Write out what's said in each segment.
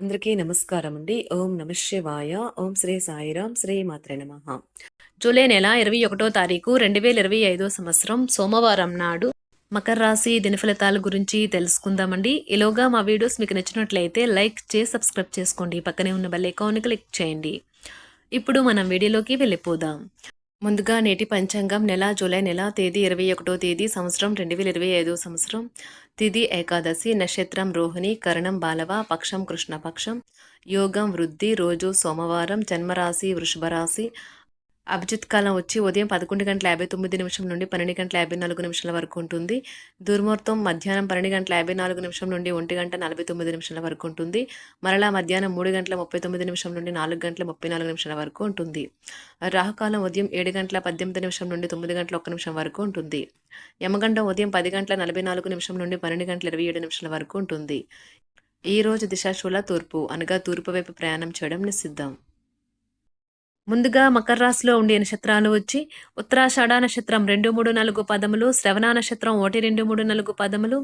అందరికీ నమస్కారం అండి. ఓం నమ శివాయ. ఓం శ్రీ సాయిరాం శ్రీ మాత్రే నమ. జూలై నెల ఇరవై ఒకటో తారీఖు రెండు వేల ఇరవై ఐదో సంవత్సరం సోమవారం నాడు మకర రాశి దినఫలితాల గురించి తెలుసుకుందామండి. ఈలోగా మా వీడియోస్ మీకు నచ్చినట్లయితే లైక్ చేసి సబ్స్క్రైబ్ చేసుకోండి. పక్కనే ఉన్న బెల్ ఐకాన్ క్లిక్ చేయండి. ఇప్పుడు మనం వీడియోలోకి వెళ్ళిపోదాం. ముందుగా నేటి పంచాంగం నెల జూలై నెల తేదీ ఇరవై ఒకటో తేదీ సంవత్సరం రెండు వేల ఇరవై ఐదో సంవత్సరం. తిది ఏకాదశి నక్షత్రం రోహిణి కరణం బాలవ పక్షం కృష్ణపక్షం యోగం వృద్ధి రోజు సోమవారం జన్మరాశి వృషభరాశి అభిజిత్ కాలం వచ్చి ఉదయం పదకొండు గంటల యాభై తొమ్మిది నిమిషం నుండి పన్నెండు గంటల యాభై నాలుగు నిమిషాల వరకు ఉంటుంది. దుర్ముహూర్తం మధ్యాహ్నం పన్నెండు గంటల యాభై నాలుగు నిమిషం నుండి ఒంటి గంట నలభై తొమ్మిది నిమిషాల వరకు ఉంటుంది. మరలా మధ్యాహ్నం మూడు గంటల ముప్పై తొమ్మిది నిమిషం నుండి నాలుగు గంటల ముప్పై నాలుగు నిమిషాల వరకు ఉంటుంది. రాహుకాలం ఉదయం ఏడు గంటల పద్దెనిమిది నిమిషం నుండి తొమ్మిది గంటల ఒక్క నిమిషం వరకు ఉంటుంది. యమగండం ఉదయం పది గంటల నలభై నాలుగు నిమిషం నుండి పన్నెండు గంటల ఇరవై ఏడు నిమిషాల వరకు ఉంటుంది. ఈ రోజు దిశాశూల తూర్పు అనగా తూర్పు వైపు ప్రయాణం చేయడం నిషిద్ధం. ముందుగా మకర రాశిలో ఉండే నక్షత్రాలు వచ్చి ఉత్తరాషాఢ నక్షత్రం రెండు మూడు నాలుగు పదములు శ్రవణ నక్షత్రం ఒకటి రెండు మూడు నాలుగు పదములు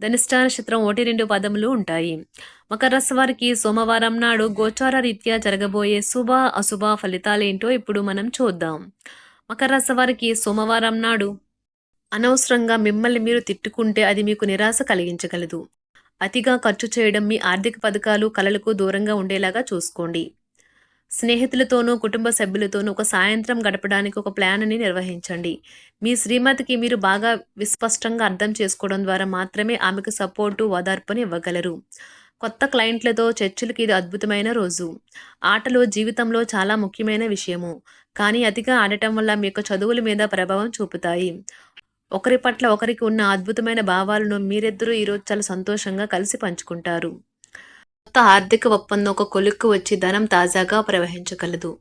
ధనిష్ట నక్షత్రం ఒకటి రెండు పదములు ఉంటాయి. మకర రాశి వారికి సోమవారం నాడు గోచార రీత్యా జరగబోయే శుభ అశుభ ఫలితాలేంటో ఇప్పుడు మనం చూద్దాం. మకర రాశి వారికి సోమవారం నాడు అనవసరంగా మిమ్మల్ని మీరు తిట్టుకుంటే అది మీకు నిరాశ కలిగించగలదు. అతిగా ఖర్చు చేయడం మీ ఆర్థిక పథకాలు కలలకు దూరంగా ఉండేలాగా చూసుకోండి. స్నేహితులతోనూ కుటుంబ సభ్యులతోనూ ఒక సాయంత్రం గడపడానికి ఒక ప్లాన్ని నిర్వహించండి. మీ శ్రీమతికి మీరు బాగా విస్పష్టంగా అర్థం చేసుకోవడం ద్వారా మాత్రమే ఆమెకు సపోర్టు ఓదార్పుని ఇవ్వగలరు. కొత్త క్లయింట్లతో చర్చలకు ఇది అద్భుతమైన రోజు. ఆటలు జీవితంలో చాలా ముఖ్యమైన విషయము. కానీ అతిగా ఆడటం వల్ల మీ యొక్క చదువుల మీద ప్రభావం చూపుతాయి. ఒకరి పట్ల ఒకరికి ఉన్న అద్భుతమైన భావాలను మీరిద్దరూ ఈరోజు చాలా సంతోషంగా కలిసి పంచుకుంటారు. కొత్త ఆర్థిక ఒప్పందం ఒక కొలుక్కు వచ్చి ధనం తాజాగా ప్రవహించగలదు.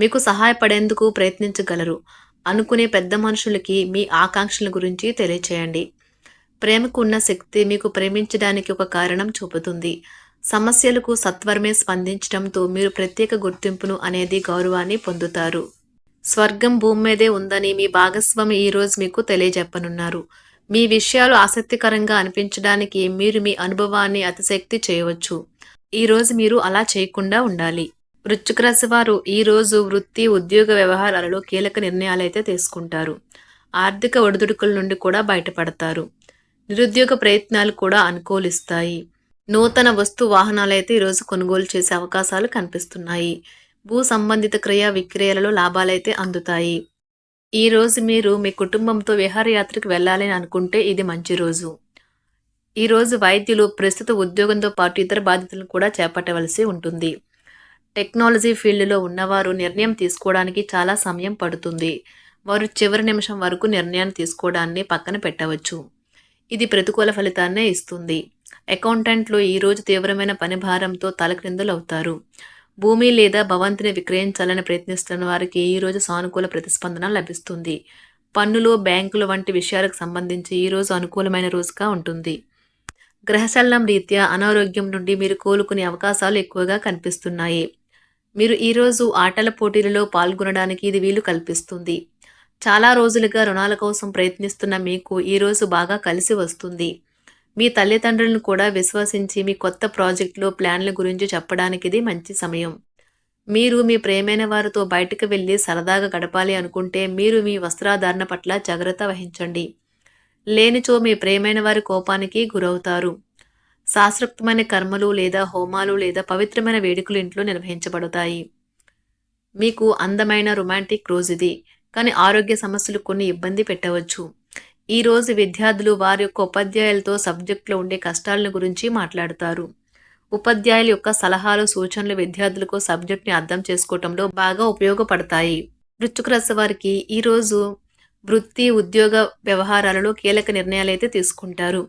మీకు సహాయపడేందుకు ప్రయత్నించగలరు. అనుకునే పెద్ద మనుషులకి మీ ఆకాంక్షల గురించి తెలియచేయండి. ప్రేమకు ఉన్న శక్తి మీకు ప్రేమించడానికి ఒక కారణం చూపుతుంది. సమస్యలకు సత్వరమే స్పందించడంతో మీరు ప్రత్యేక గుర్తింపును అనేది గౌరవాన్ని పొందుతారు. స్వర్గం భూమి మీదే ఉందని మీ భాగస్వామి ఈరోజు మీకు తెలియజెప్పనున్నారు. మీ విషయాలు ఆసక్తికరంగా అనిపించడానికి మీరు మీ అనుభవాన్ని అతిశక్తి చేయవచ్చు. ఈరోజు మీరు అలా చేయకుండా ఉండాలి. వృశ్చిక రాశి వారు ఈరోజు వృత్తి ఉద్యోగ వ్యవహారాలలో కీలక నిర్ణయాలైతే తీసుకుంటారు. ఆర్థిక ఒడిదుడుకుల నుండి కూడా బయటపడతారు. నిరుద్యోగ ప్రయత్నాలు కూడా అనుకూలిస్తాయి. నూతన వస్తు వాహనాలైతే ఈరోజు కొనుగోలు చేసే అవకాశాలు కనిపిస్తున్నాయి. భూ సంబంధిత క్రయ విక్రయాలలో లాభాలైతే అందుతాయి. ఈ రోజు మీరు మీ కుటుంబంతో విహారయాత్రకు వెళ్ళాలని అనుకుంటే ఇది మంచి రోజు. ఈ రోజు వైద్యులు ప్రస్తుత ఉద్యోగంతో పాటు ఇతర బాధ్యతలను కూడా చేపట్టవలసి ఉంటుంది. టెక్నాలజీ ఫీల్డ్లో ఉన్నవారు నిర్ణయం తీసుకోవడానికి చాలా సమయం పడుతుంది. వారు చివరి నిమిషం వరకు నిర్ణయాన్ని తీసుకోవడాన్ని పక్కన పెట్టవచ్చు. ఇది ప్రతికూల ఫలితాన్నే ఇస్తుంది. అకౌంటెంట్లు ఈరోజు తీవ్రమైన పని భారంతో తలక్రిందులవుతారు. భూమి లేదా భవంతిని విక్రయించాలని ప్రయత్నిస్తున్న వారికి ఈరోజు సానుకూల ప్రతిస్పందన లభిస్తుంది. పన్నులు బ్యాంకులు వంటి విషయాలకు సంబంధించి ఈరోజు అనుకూలమైన రోజుగా ఉంటుంది. గ్రహచలనం రీత్యా అనారోగ్యం నుండి మీరు కోలుకునే అవకాశాలు ఎక్కువగా కనిపిస్తున్నాయి. మీరు ఈరోజు ఆటల పోటీలలో పాల్గొనడానికి ఇది వీలు కల్పిస్తుంది. చాలా రోజులుగా రుణాల కోసం ప్రయత్నిస్తున్న మీకు ఈరోజు బాగా కలిసి వస్తుంది. మీ తల్లిదండ్రులను కూడా విశ్వసించి మీ కొత్త ప్రాజెక్టులో ప్లాన్ల గురించి చెప్పడానికి ఇది మంచి సమయం. మీరు మీ ప్రేమైన వారితో బయటకు వెళ్ళి సరదాగా గడపాలి అనుకుంటే మీరు మీ వస్త్రాధారణ పట్ల జాగ్రత్త వహించండి. లేనిచో మీ ప్రేమైన వారి కోపానికి గురవుతారు. శాస్త్రోక్తమైన కర్మలు లేదా హోమాలు లేదా పవిత్రమైన వేడుకలు ఇంట్లో నిర్వహించబడతాయి. మీకు అందమైన రొమాంటిక్ రోజు ఇది కానీ ఆరోగ్య సమస్యలు కొన్ని ఇబ్బంది పెట్టవచ్చు. ఈ రోజు విద్యార్థులు వారి యొక్క ఉపాధ్యాయులతో సబ్జెక్టులో ఉండే కష్టాలను గురించి మాట్లాడతారు. ఉపాధ్యాయుల యొక్క సలహాలు సూచనలు విద్యార్థులకు సబ్జెక్ట్ని అర్థం చేసుకోవటంలో బాగా ఉపయోగపడతాయి. వృశ్చిక రాశి వారికి ఈరోజు వృత్తి ఉద్యోగ వ్యవహారాలలో కీలక నిర్ణయాలు అయితే తీసుకుంటారు.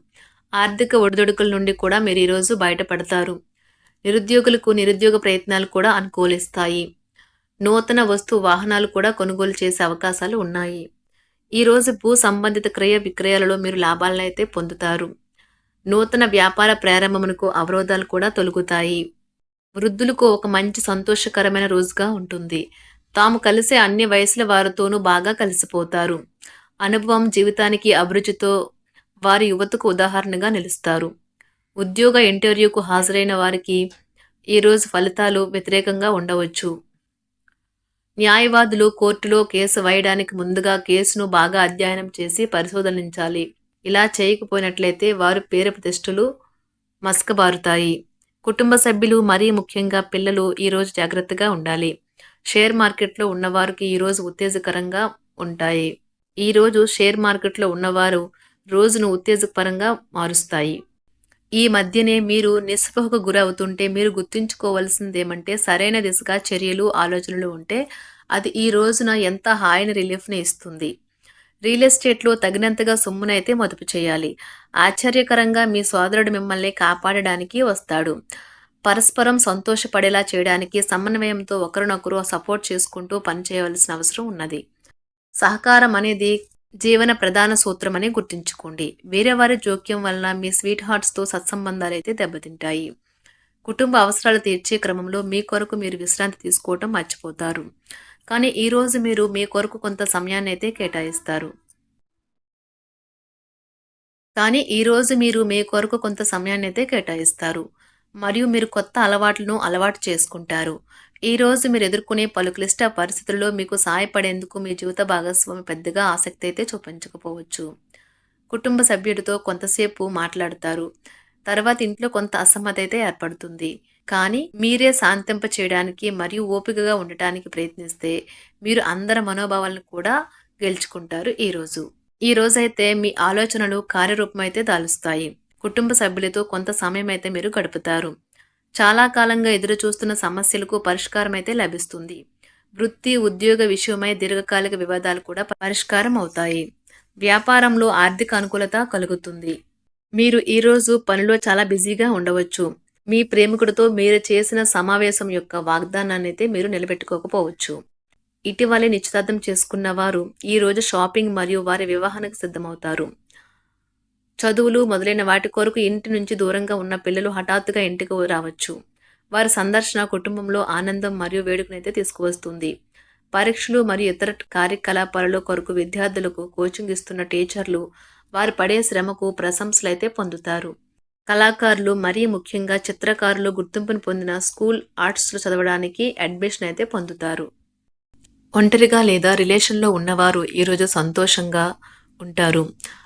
ఆర్థిక ఒడిదొడుకుల నుండి కూడా మీరు ఈరోజు బయటపడతారు. నిరుద్యోగులకు నిరుద్యోగ ప్రయత్నాలు కూడా అనుకూలిస్తాయి. నూతన వస్తు వాహనాలు కూడా కొనుగోలు చేసే అవకాశాలు ఉన్నాయి. ఈరోజు భూ సంబంధిత క్రయ విక్రయాలలో మీరు లాభాలను అయితే పొందుతారు. నూతన వ్యాపార ప్రారంభమునకు అవరోధాలు కూడా తొలగుతాయి. వృద్ధులకు ఒక మంచి సంతోషకరమైన రోజుగా ఉంటుంది. తాము కలిసే అన్ని వయసుల వారితోనూ బాగా కలిసిపోతారు. అనుభవం జీవితానికి అభిరుచితో వారి యువతకు ఉదాహరణగా నిలుస్తారు. ఉద్యోగ ఇంటర్వ్యూకు హాజరైన వారికి ఈరోజు ఫలితాలు వ్యతిరేకంగా ఉండవచ్చు. న్యాయవాదులు కోర్టులో కేసు వేయడానికి ముందుగా కేసును బాగా అధ్యయనం చేసి పరిశోధించాలి ఇలా చేయకపోయినట్లయితే వారు పేరు ప్రతిష్టలు మసకబారుతాయి. కుటుంబ సభ్యులు మరీ ముఖ్యంగా పిల్లలు ఈరోజు జాగ్రత్తగా ఉండాలి. షేర్ మార్కెట్లో ఉన్నవారికి ఈరోజు ఉత్తేజకరంగా ఉంటాయి. ఈరోజు షేర్ మార్కెట్లో ఉన్నవారు రోజును ఉత్తేజకరంగా మారుస్తాయి. ఈ మధ్యనే మీరు నిస్పృహకు గురవుతుంటే మీరు గుర్తుంచుకోవాల్సింది ఏమంటే సరైన దిశగా చర్యలు ఆలోచనలు ఉంటే అది ఈ రోజున ఎంత హాయిని రిలీఫ్ని ఇస్తుంది. రియల్ ఎస్టేట్లో తగినంతగా సొమ్మునైతే మదుపు చేయాలి. ఆశ్చర్యకరంగా మీ సోదరుడు మిమ్మల్ని కాపాడడానికి వస్తాడు. పరస్పరం సంతోషపడేలా చేయడానికి సమన్వయంతో ఒకరినొకరు సపోర్ట్ చేసుకుంటూ పనిచేయవలసిన అవసరం ఉన్నది. సహకారం అనేది జీవన ప్రధాన సూత్రం అని గుర్తుంచుకోండి. వేరే వారి జోక్యం వలన మీ స్వీట్ హార్ట్స్తో సత్సంబంధాలు అయితే దెబ్బతింటాయి. కుటుంబ అవసరాలు తీర్చే క్రమంలో మీ కొరకు మీరు విశ్రాంతి తీసుకోవటం మర్చిపోతారు. కానీ ఈరోజు మీరు మీ కొరకు కొంత సమయాన్ని అయితే కేటాయిస్తారు. కానీ ఈరోజు మీరు మీ కొరకు కొంత సమయాన్ని అయితే కేటాయిస్తారు. మరియు మీరు కొత్త అలవాట్లను అలవాటు చేసుకుంటారు. ఈరోజు మీరు ఎదుర్కొనే పలు క్లిష్ట పరిస్థితుల్లో మీకు సహాయపడేందుకు మీ జీవిత భాగస్వామి పెద్దగా ఆసక్తి అయితే చూపించకపోవచ్చు. కుటుంబ సభ్యుడితో కొంతసేపు మాట్లాడతారు. తర్వాత ఇంట్లో కొంత అసమ్మతి అయితే ఏర్పడుతుంది. కానీ మీరే శాంతింప చేయడానికి మరియు ఓపికగా ఉండటానికి ప్రయత్నిస్తే మీరు అందరి మనోభావాలను కూడా గెలుచుకుంటారు ఈరోజు ఈ రోజైతే మీ ఆలోచనలు కార్యరూపం అయితే దాలుస్తాయి. కుటుంబ సభ్యులతో కొంత సమయం అయితే మీరు గడుపుతారు. చాలా కాలంగా ఎదురు చూస్తున్న సమస్యలకు పరిష్కారం అయితే లభిస్తుంది. వృత్తి ఉద్యోగ విషయమై దీర్ఘకాలిక వివాదాలు కూడా పరిష్కారం అవుతాయి వ్యాపారంలో ఆర్థిక అనుకూలత కలుగుతుంది. మీరు ఈరోజు పనిలో చాలా బిజీగా ఉండవచ్చు. మీ ప్రేమికుడితో మీరు చేసిన సమావేశం యొక్క వాగ్దానాన్ని అయితే మీరు నిలబెట్టుకోకపోవచ్చు. ఇటీవలే నిశ్చితార్థం చేసుకున్న వారు ఈరోజు షాపింగ్ మరియు వారి వివాహానికి సిద్ధమవుతారు. చదువులు మొదలైన వాటి కొరకు ఇంటి నుంచి దూరంగా ఉన్న పిల్లలు హఠాత్తుగా ఇంటికి రావచ్చు. వారి సందర్శన కుటుంబంలో ఆనందం మరియు వేడుకనైతే తీసుకువస్తుంది. పరీక్షలు మరియు ఇతర కార్యకలాపాలలో కొరకు విద్యార్థులకు కోచింగ్ ఇస్తున్న టీచర్లు వారు పడే శ్రమకు ప్రశంసలు అయితే పొందుతారు. కళాకారులు మరీ ముఖ్యంగా చిత్రకారులు గుర్తింపును పొందిన స్కూల్ ఆర్ట్స్లో చదవడానికి అడ్మిషన్ అయితే పొందుతారు. ఒంటరిగా లేదా రిలేషన్లో ఉన్నవారు ఈరోజు సంతోషంగా ఉంటారు.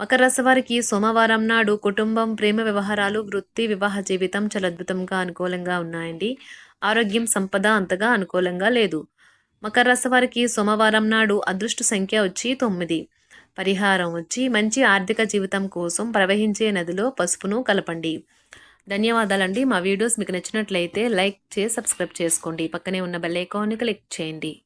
మకర రాశి వారికి సోమవారం నాడు కుటుంబం ప్రేమ వ్యవహారాలు వృత్తి వివాహ జీవితం చాలా అద్భుతంగా అనుకూలంగా ఉన్నాయండి. ఆరోగ్యం సంపద అంతగా అనుకూలంగా లేదు. మకర రాశి వారికి సోమవారం నాడు అదృష్ట సంఖ్య వచ్చి తొమ్మిది. పరిహారం వచ్చి మంచి ఆర్థిక జీవితం కోసం ప్రవహించే నదిలో పసుపును కలపండి. ధన్యవాదాలండి. మా వీడియోస్ మీకు నచ్చినట్లయితే లైక్ చేసి సబ్స్క్రైబ్ చేసుకోండి. పక్కనే ఉన్న బెల్ ఐకాన్ని క్లిక్ చేయండి.